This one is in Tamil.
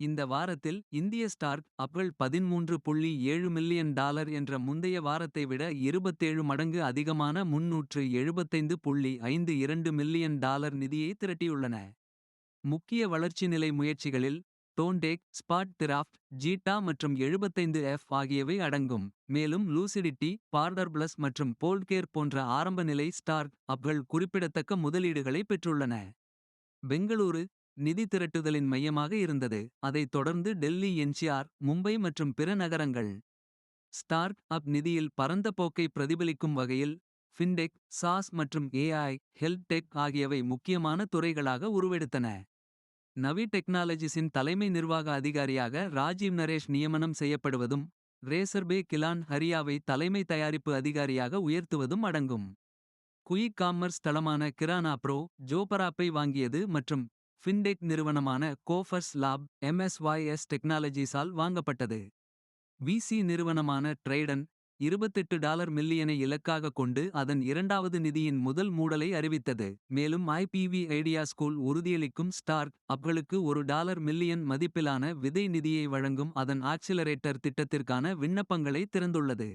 இந்த வாரத்தில் இந்திய ஸ்டார்ட் அப்கள் பதின்மூன்று புள்ளி ஏழு மில்லியன் டாலர் என்ற முந்தைய வாரத்தை விட 27 மடங்கு அதிகமான முன்னூற்று எழுபத்தைந்து புள்ளி ஐந்து இரண்டு மில்லியன் டாலர் நிதியை திரட்டியுள்ளன. முக்கிய வளர்ச்சி நிலை முயற்சிகளில் டோன்டேக் ஸ்பாட் திராஃப்ட் ஜீட்டா மற்றும் 75 எஃப் ஆகியவை அடங்கும். மேலும் லூசிடிட்டி பார்டர் பிளஸ் மற்றும் போல்ட்கேர் போன்ற ஆரம்ப நிலை ஸ்டார்ட் அப்கள் குறிப்பிடத்தக்க முதலீடுகளை பெற்றுள்ளன. பெங்களூரு நிதி திரட்டுதலின் மையமாக இருந்தது. அதைத் தொடர்ந்து டெல்லி என்சிஆர் மும்பை மற்றும் பிற நகரங்கள். ஸ்டார்ட் அப் நிதியில் பரந்த போக்கை பிரதிபலிக்கும் வகையில். ஃபின்டெக் சாஸ் மற்றும் ஏஐ ஹெல்த் டெக் ஆகியவை முக்கியமான துறைகளாக உருவெடுத்தன. நவி டெக்னாலஜிஸின் தலைமை நிர்வாக அதிகாரியாக ராஜீவ் நரேஷ் நியமனம் செய்யப்படுவதும். ரேசர்பே கிலான் ஹரியாவை தலைமை தயாரிப்பு அதிகாரியாக உயர்த்துவதும் அடங்கும். குயிக் காமர்ஸ் தளமான கிரானா ப்ரோ ஜோபராப்பை வாங்கியது மற்றும். ஃபின்டெக் நிறுவனமான கோஃபர்ஸ் லாப் எம்எஸ்ஒய்எஸ் டெக்னாலஜிஸால் வாங்கப்பட்டது. விசி நிறுவனமான ட்ரைடன் 28 டாலர் மில்லியனை இலக்காக கொண்டு அதன் இரண்டாவது நிதியின் முதல் மூடலை அறிவித்தது. மேலும் ஐபிவி ஐடியா ஸ்கூல் உறுதியளிக்கும் ஸ்டார்க் அப்களுக்கு ஒரு டாலர் மில்லியன் மதிப்பிலான விதை நிதியை வழங்கும் அதன் ஆக்சிலரேட்டர் திட்டத்திற்கான விண்ணப்பங்களை திறந்துள்ளது.